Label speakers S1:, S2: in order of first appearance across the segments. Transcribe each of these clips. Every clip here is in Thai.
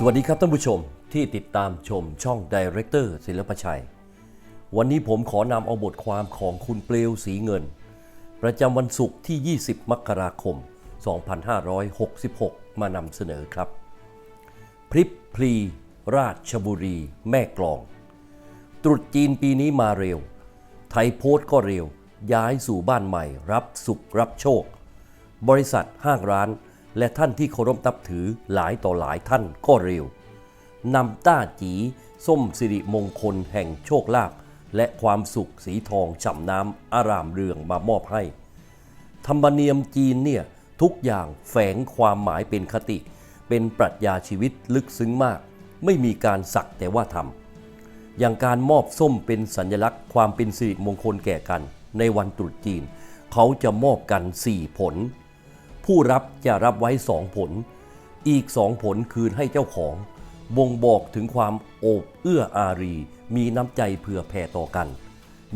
S1: สวัสดีครับท่านผู้ชมที่ติดตามชมช่องดีเรคเตอร์ศิลปชัย วันนี้ผมขอนำเอาบทความของคุณเปลวสีเงิน ประจำวันศุกร์ที่ 20 มกราคม 2566 มานำเสนอครับ พริบพลี ราชบุรี แม่กลอง ตรุษจีนปีนี้มาเร็ว ไทยโพสต์ก็เร็ว ย้ายสู่บ้านใหม่ รับสุขรับโชค บริษัทห้างร้าน และท่านที่เคารพนับถือหลายต่อหลายท่านก็เร็วนำต้าจีส้มสิริมงคลแห่งโชคลาภและความสุขสีทองฉ่ำน้ำอารามเรืองมามอบให้ ธรรมเนียมจีนเนี่ยทุกอย่างแฝงความหมายเป็นคติ เป็นปรัชญาชีวิตลึกซึ้งมาก ไม่มีการสักแต่ว่าทำอย่างการมอบส้มเป็นสัญลักษณ์ ความเป็นสิริมงคลแก่กัน ในวันตรุษจีน เขาจะมอบกัน 4 ผล ผู้รับจะรับไว้2ผล อีก2ผลคืนให้เจ้าของ บ่งบอกถึงความโอบเอื้ออารี มีน้ำใจเผื่อแผ่ต่อกัน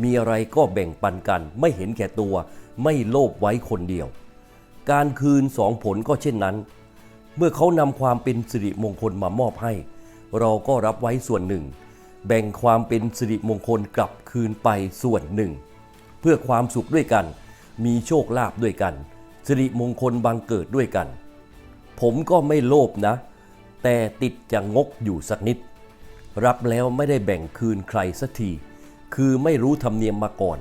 S1: มีอะไรก็แบ่งปันกัน ไม่เห็นแก่ตัว ไม่โลภไว้คนเดียว การคืนสองผลก็เช่นนั้น เมื่อเขานำความเป็นสิริมงคลมามอบให้ เราก็รับไว้ส่วนหนึ่ง แบ่งความเป็นสิริมงคลกลับคืนไปส่วนหนึ่ง เพื่อความสุขด้วยกัน มีโชคลาภด้วยกัน สิริมงคลบังเกิดด้วยกัน ผมก็ไม่โลภนะ แต่ติดจะงกอยู่สักนิด รับแล้วไม่ได้แบ่งคืนใครสักที คือไม่รู้ธรรมเนียมมาก่อน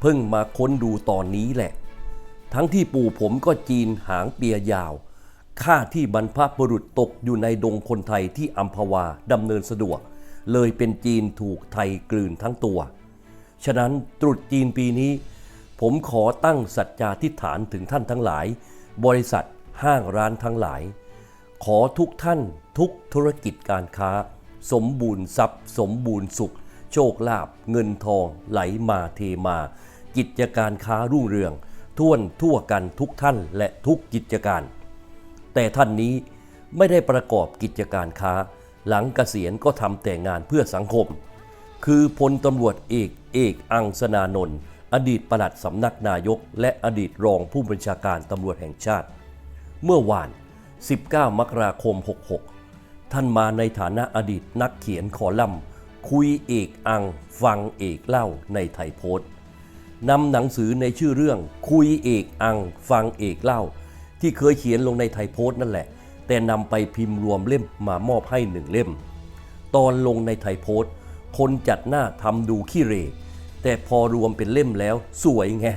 S1: เพิ่งมาค้นดูตอนนี้แหละ ทั้งที่ปู่ผมก็จีนหางเปียยาวค่าที่บรรพบุรุษตกอยู่ในดงคนไทยที่อัมพวาดำเนินสะดวก เลยเป็นจีนถูกไทยกลืนทั้งตัว ฉะนั้นตรุษจีนปีนี้ ผมขอตั้งสัจจาธิษฐานถึงท่านทั้งหลาย บริษัทห้างร้านทั้งหลาย ขอทุกท่านทุกธุรกิจการค้า สมบูรณ์ทรัพย์ สมบูรณ์สุข โชคลาภเงินทองไหลมาเทมา กิจการค้ารุ่งเรืองท่วนทั่วกันทุกท่านและทุกกิจการ แต่ท่านนี้ไม่ได้ประกอบกิจการค้า หลังเกษียณก็ทำแต่งานเพื่อสังคม คือพลตำรวจเอกเอกอังสนานนท์ อดีตปลัดสำนักนายก และอดีตรองผู้บัญชาการตำรวจแห่งชาติ เมื่อวาน 19 มกราคม 66 ท่านมาในฐานะอดีตนักเขียนคอลัมน์ คุยเอกอัง ฟังเอกเล่าในไทยโพสต์นำหนังสือในชื่อเรื่องคุยเอกอัง ฟังเอกเล่า ที่เคยเขียนลงในไทยโพสต์นั่นแหละ แต่นำไปพิมพ์รวมเล่มมามอบให้หนึ่งเล่ม ตอนลงในไทยโพสต์คนจัดหน้าทำดูขี้เร แต่พอรวมเป็นเล่มแล้วสวยไง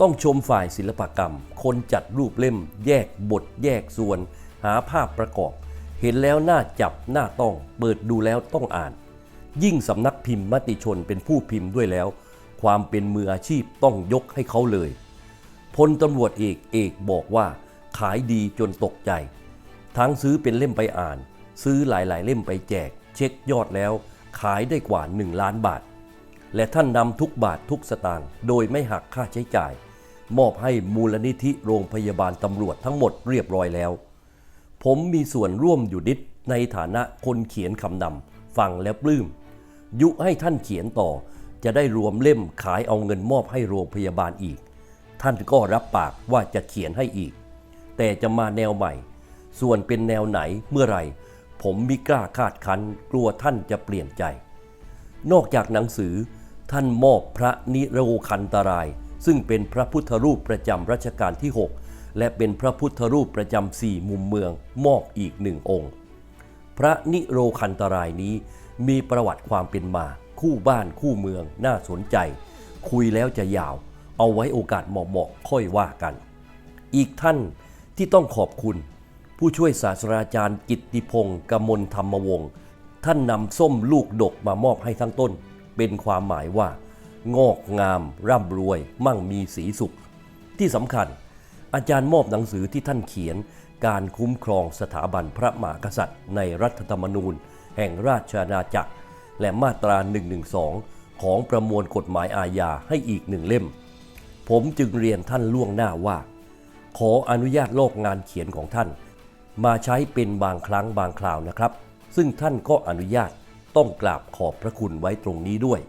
S1: ต้องชมฝ่ายศิลปกรรม คนจัดรูปเล่ม แยกบทแยกส่วน หาภาพประกอบ เห็นแล้วน่าจับน่าต้อง เปิดดูแล้วต้องอ่าน ยิ่งสำนักพิมพ์มติชนเป็นผู้พิมพ์ด้วยแล้ว ความเป็นมืออาชีพต้องยกให้เขาเลยพลตำรวจเอกเอกบอกว่าขายดีจนตกใจ ทั้งซื้อเป็นเล่มไปอ่าน ซื้อหลายๆ เล่มไปแจก เช็คยอดแล้ว ขายได้กว่า 1 ล้านบาท และท่านนำทุกบาททุกสตางค์โดยไม่หักค่าใช้จ่าย มอบให้มูลนิธิโรงพยาบาลตำรวจทั้งหมดเรียบร้อยแล้ว ผมมีส่วนร่วมอยู่นิดในฐานะคนเขียนคำนำฟังแล้วปลื้ม ยุให้ท่านเขียนต่อ จะได้รวมเล่มขายเอาเงินมอบให้โรงพยาบาลอีก ท่านก็รับปากว่าจะเขียนให้อีก แต่จะมาแนวใหม่ ส่วนเป็นแนวไหนเมื่อไหร่ ผมมิกล้าคาดคันกลัวท่านจะเปลี่ยนใจ นอกจากหนังสือ ท่านมอบพระนิโรคันตราย ซึ่งเป็นพระพุทธรูปประจำรัชกาลที่ 6 และเป็นพระพุทธรูปประจำสี่มุมเมืองมอบอีกหนึ่งองค์ พระนิโรคันตรายนี้มีประวัติความเป็นมา คู่บ้านคู่เมืองน่าสนใจ คุยแล้วจะยาว เอาไว้โอกาสเหมาะๆค่อยว่ากัน อีกท่านที่ต้องขอบคุณ ผู้ช่วยศาสตราจารย์กิตติพงศ์กมลธรรมวงศ์ท่านนำส้มลูกดกมามอบให้ทั้งต้น เป็นความหมายว่า งอกงาม ร่ำรวย มั่งมีสีสุข ที่สำคัญ อาจารย์มอบหนังสือที่ท่านเขียน การคุ้มครองสถาบันพระมหากษัตริย์ ในรัฐธรรมนูญ แห่งราชอาณาจักร และมาตรา 112 ของประมวลกฎหมายอาญาให้อีกหนึ่งเล่ม ผมจึงเรียนท่านล่วงหน้าว่า ขออนุญาตโลกงานเขียนของท่าน มาใช้เป็นบางครั้งบางคราวนะครับ ซึ่งท่านก็อนุญาต ต้องกราบขอบพระคุณไว้ตรงนี้ด้วย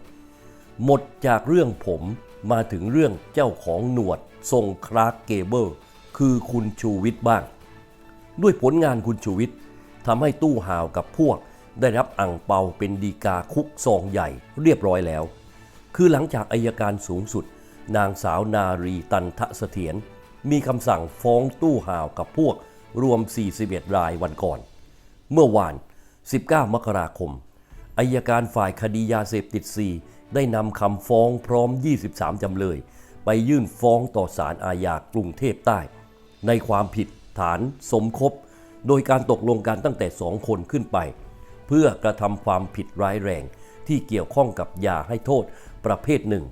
S1: หมดจากเรื่องผมมาถึงเรื่องเจ้าของหนวด ทรงคลาร์กเกเบิลคือคุณชูวิทย์บ้าง ด้วยผลงานคุณชูวิทย์ทำให้ตู้ห่าวกับพวก ได้รับอ่างเปาเป็นดีกาคุกซองใหญ่เรียบร้อยแล้ว คือหลังจากอายการสูงสุด นางสาวนารีตันทะเสถียรมีคำสั่งฟ้องตู้ห่าวกับพวกรวม 41 รายวันก่อน เมื่อวาน 19 มกราคม อายการฝ่ายคดียาเสพติด 4 ได้นำคำฟ้องพร้อม 23 จำเลย ไปยื่นฟ้องต่อศาลอาญากรุงเทพใต้ ในความผิดฐานสมคบ โดยการตกลงกันตั้งแต่สองคนขึ้นไป เพื่อกระทำความผิดร้ายแรง ที่เกี่ยวข้องกับยาให้โทษ ประเภทหนึ่ง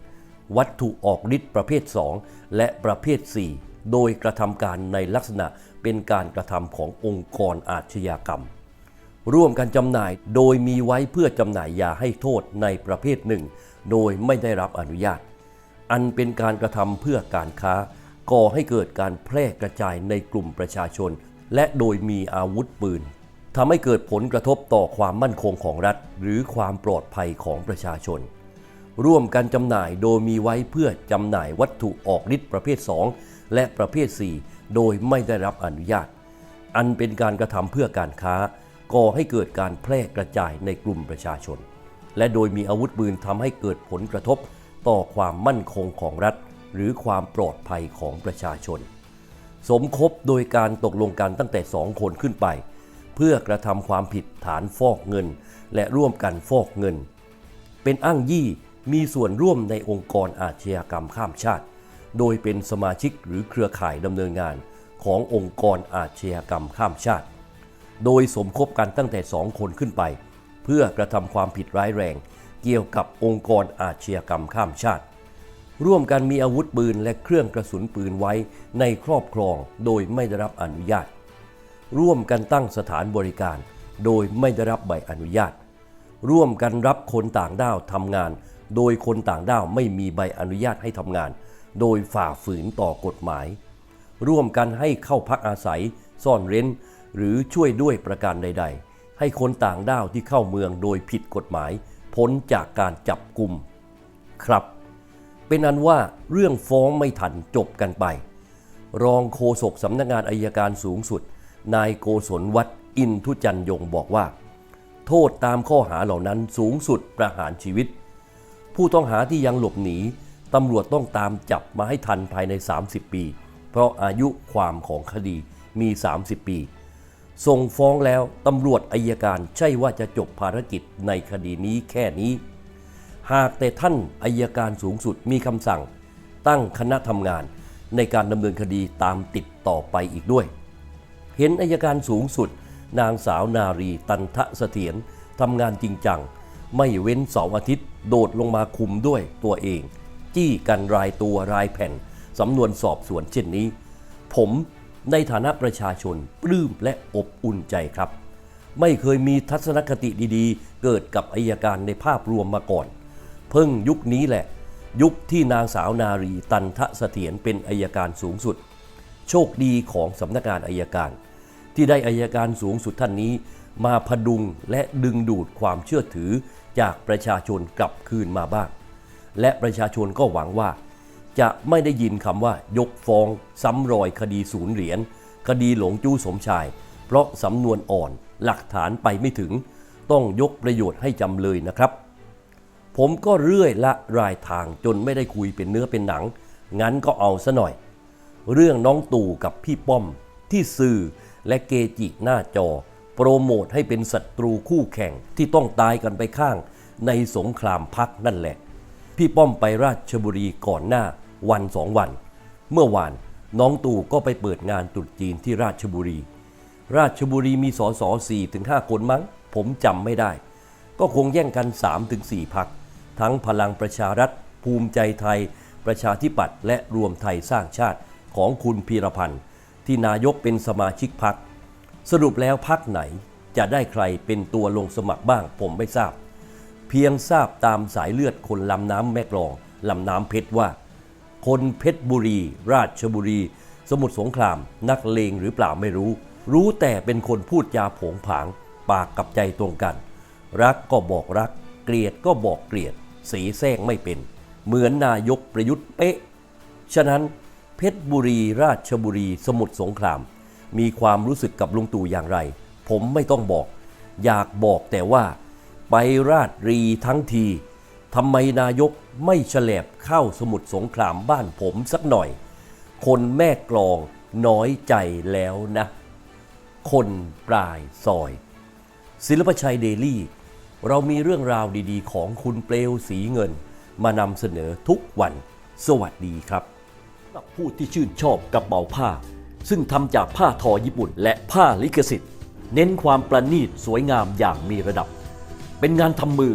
S1: วัตถุออกฤทธิ์ประเภท 2 และประเภท 4 โดยกระทำการในลักษณะเป็นการกระทำขององค์กรอาชญากรรม ร่วมกันจำหน่ายโดยมีไว้เพื่อจำหน่ายยาให้โทษในประเภทหนึ่ง โดยไม่ได้รับอนุญาต อันเป็นการกระทำเพื่อการค้า ก่อให้เกิดการแพร่กระจายในกลุ่มประชาชน และโดยมีอาวุธปืนทำให้เกิดผลกระทบต่อความมั่นคงของรัฐ หรือความปลอดภัยของประชาชน ร่วมกันจำหน่ายโดยมีไว้เพื่อจำหน่ายวัตถุออกฤทธิ์ประเภท 2 และประเภท 4 โดยไม่ได้รับอนุญาต อันเป็นการกระทำเพื่อการค้า ก่อให้เกิดการแพร่กระจายในกลุ่มประชาชน และโดยมีอาวุธปืนทำให้เกิดผลกระทบต่อความมั่นคงของรัฐ หรือความปลอดภัยของประชาชน สมคบโดยการตกลงกันตั้งแต่สองคนขึ้นไป เพื่อกระทำความผิดฐานฟอกเงิน และร่วมกันฟอกเงิน เป็นอ้างยี่มีส่วนร่วมในองค์กรอาชญากรรมข้ามชาติ โดยเป็นสมาชิกหรือเครือข่ายดำเนินงานขององค์กรอาชญากรรมข้ามชาติ โดยสมคบกันตั้งแต่สองคนขึ้นไป เพื่อกระทำความผิดร้ายแรง เกี่ยวกับองค์กรอาชญากรรมข้ามชาติ ร่วมกันมีอาวุธปืนและเครื่องกระสุนปืนไว้ในครอบครองโดยไม่ได้รับอนุญาต ร่วมกันตั้งสถานบริการ โดยไม่ได้รับใบอนุญาต ร่วมกันรับคนต่างด้าวทำงาน โดยคนต่างด้าวไม่มีใบอนุญาตให้ทำงาน โดยฝ่าฝืนต่อกฎหมาย ร่วมกันให้เข้าพักอาศัย ซ่อนเร้น หรือช่วยด้วยประการใด ๆ ให้คนต่างด้าวที่เข้าเมืองโดยผิดกฎหมาย พ้นจากการจับกลุ่มครับ เป็นอันว่าเรื่องฟ้องไม่ทันจบกันไป รองโฆษกสำนักงานอายการสูงสุด นายโกศลวัดอินทุจันยงบอกว่า โทษตามข้อหาเหล่านั้นสูงสุดประหารชีวิต ผู้ต้องหาที่ยังหลบหนีตำรวจต้องตามจับมาให้ทันภายใน 30 ปี เพราะอายุความของคดีมี 30 ปี ส่งฟ้องแล้วตำรวจอายการใช่ว่าจะจบภารกิจในคดีนี้แค่นี้ หากแต่ท่านอายการสูงสุดมีคำสั่ง ตั้งคณะทำงานในการดำเนินคดีตามติดต่อไปอีกด้วย เห็นอายการสูงสุด นางสาวนารีตันทะเสถียรทำงานจริงจัง ไม่เว้นเสาร์อาทิตย์ โดดลงมาคุมด้วยตัวเอง จี้กันรายตัวรายแผ่นสำนวนสอบสวนเช่นนี้ ผม ในฐานะประชาชนปลื้มและอบอุ่นใจครับ ไม่เคยมีทัศนคติดีๆ เกิดกับอายการในภาพรวมมาก่อน เพิ่งยุคนี้แหละ ยุคที่นางสาวนารีตันทะเสถียรเป็นอายการสูงสุด โชคดีของสำนักงานอายการ ที่ได้อายการสูงสุดท่านนี้ มาพดุงและดึงดูดความเชื่อถือจากประชาชนกลับคืนมาบ้าง และประชาชนก็หวังว่า จะไม่ได้ยินคำว่ายกฟ้องซ้ำรอยคดีศูนย์เหรียญคดีหลงจู้สมชาย เพราะสำนวนอ่อนหลักฐานไปไม่ถึง ต้องยกประโยชน์ให้จำเลยนะครับ ผมก็เรื่อยละรายทางจนไม่ได้คุยเป็นเนื้อเป็นหนัง งั้นก็เอาซะหน่อย เรื่องน้องตู่กับพี่ป้อมที่สื่อและเกจิหน้าจอ โปรโมทให้เป็นศัตรูคู่แข่งที่ต้องตายกันไปข้าง ในสงครามพักนั่นแหละ พี่ป้อมไปราชบุรีก่อนหน้า วันสองวัน เมื่อวานน้องตู่ก็ไปเปิดงานตรุษจีนที่ราชบุรี ราชบุรีมีสอสอสี่ถึงห้าคนมั้ง ผมจำไม่ได้ ก็คงแย่งกัน 3-4พัก ทั้งพลังประชารัฐ ภูมิใจไทย ประชาธิปัตย์และรวมไทยสร้างชาติของคุณพีรพันธ์ ที่นายกเป็นสมาชิกพัก สรุปแล้วพักไหนจะได้ใครเป็นตัวลงสมัครบ้างผมไม่ทราบ เพียงทราบตามสายเลือดคนลำน้ำแม่กลองลำน้ำเพชรว่า คนเพชรบุรี ราชบุรี สมุทรสงคราม นักเลงหรือเปล่าไม่รู้ รู้แต่เป็นคนพูดจาผงผาง ปากกับใจตรงกัน รักก็บอกรัก เกลียดก็บอกเกลียด สีแซงไม่เป็น เหมือนนายกประยุทธ์เป๊ะ ฉะนั้นเพชรบุรี ราชบุรี สมุทรสงคราม มีความรู้สึกกับลุงตู่อย่างไร ผมไม่ต้องบอก อยากบอกแต่ว่า ไปราชรีทั้งที ทำไมนายกไม่เฉลบเข้าสมุทรสงครามบ้านผมสักหน่อย คนแม่กลองน้อยใจแล้วนะ คนปลายซอย ศิลปชัยเดลี่ เรามีเรื่องราวดีๆ ของคุณเปลวสีเงิน มานำเสนอทุกวัน สวัสดีครับสำหรับผู้ที่ชื่นชอบกระเป๋าผ้า ซึ่งทำจากผ้าทอญี่ปุ่นและผ้าลิขสิทธิ์ เน้นความประณีตสวยงามอย่างมีระดับ เป็นงานทำมือ